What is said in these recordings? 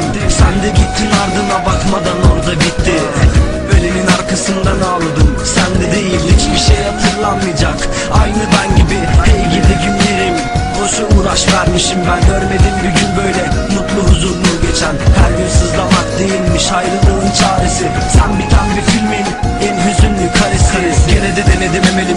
bindi Sen de gittin ardına bakmadan orada bitti. Ölenin arkasından ağladım. Sen de değil hiçbir şey hatırlanmayacak. Aynı ben gibi hey gidi günlerim Boşa uğraş vermişim ben. Görmedim bir gün böyle mutlu huzurlu geçen. Her gün sızlamak değilmiş ayrılık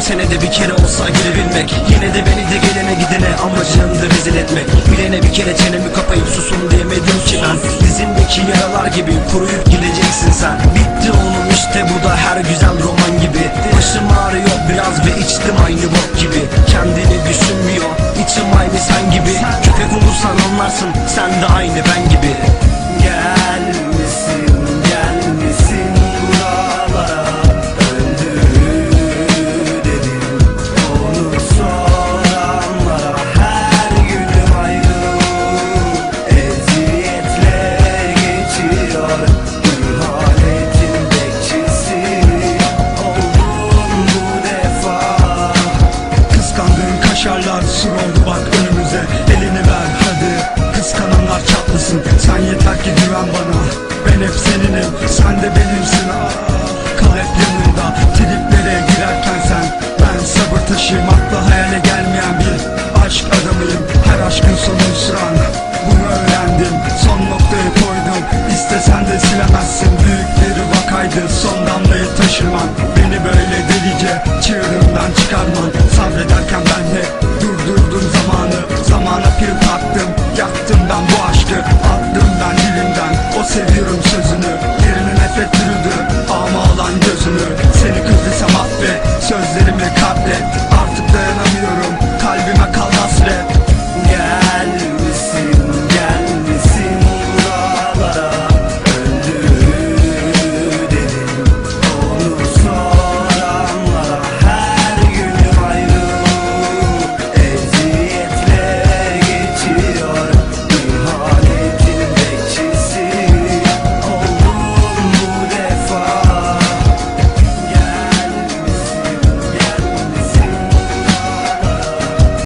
senede bir kere olsa girebilmek. Yine de beni de gelene gidene amacımdı rezil etmek. Bilene bir kere çenemi kapayıp susun diyemedim ki ben Dizimdeki yaralar gibi kuruyup gideceksin sen. Bitti oğlum işte bu da her güzel roman gibi. Başım ağrıyor biraz ve içtim aynı bok gibi. Kendini düşünmüyor içim aynı sen gibi. Köpek olursan anlarsın sen de aynı ben gibi. Gelmesin taşıyım Akla hayale gelmeyen bir aşk adamıyım. Her aşkın sonu hüsran Bunu öğrendim. Son noktayı koydum. İstesen de silemezsin. Büyük bir vakaydı. Son damlayı taşırman. Beni böyle delice Çığırından çıkarman. Sabrederken ben de Durdurdum zamanı. Zamana pil taktım Yaktım ben bu aşkı. Attım ben dilimden. O seviyor